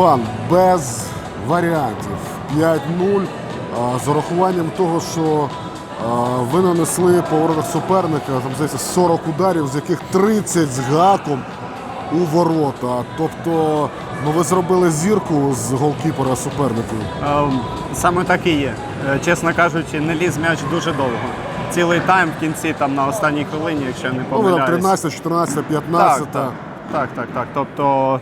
Іван, без варіантів. 5-0. а, З урахуванням того, що ви нанесли по воротах суперника там, здається, 40 ударів, з яких 30 з гаком у ворота. Тобто ну, ви зробили зірку з голкіпера суперників. Ем, Саме так і є. Е, Чесно кажучи, не ліз м'яч дуже довго. Цілий тайм в кінці, там на останній хвилині, якщо я не Ну, помиляюсь. 13, 14, 15. Так, так, так, так, так. Тобто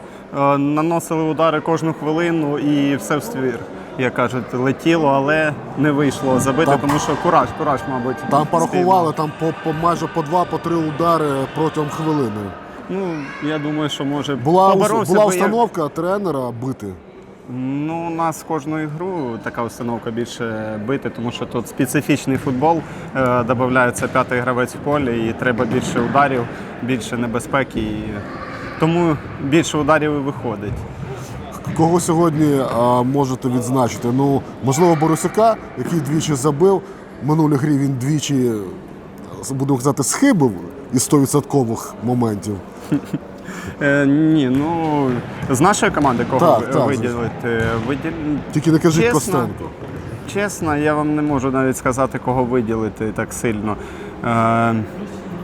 наносили удари кожну хвилину і все в ствір. Як кажуть, летіло, але не вийшло забити, Там- тому що кураж, кураж, мабуть. Там порахували там по, по майже по два, по три удари протягом хвилини. Ну, я думаю, що може Була, поборовся була установка тренера бити. Ну, у нас кожну гру така установка більше бити, тому що тут специфічний футбол, е, додається п'ятий гравець в полі, і треба більше ударів, більше небезпеки. І... Тому більше ударів і виходить. Кого сьогодні а, можете відзначити? Ну, можливо, Борисюка, який двічі забив. В минулій грі він двічі, будемо казати, схибив із 100% моментів. Е, ні, ну з нашої команди кого Так, так, виділити? Виділ... Тільки не кажіть Чесно? Костенко. Чесно, я вам не можу навіть сказати, кого виділити так сильно. Е,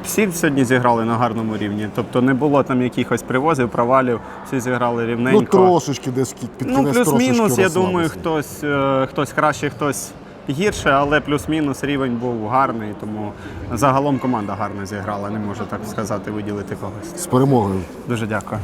всі сьогодні зіграли на гарному рівні. Тобто не було там якихось привозів, провалів, всі зіграли рівненько. Ну, трошечки десь під Ну, плюс-мінус, я думаю, хтось, е, хтось краще, хтось гірше, але плюс-мінус рівень був гарний, тому загалом команда гарно зіграла. Не можу так сказати, виділити когось. З перемогою. Дуже дякую.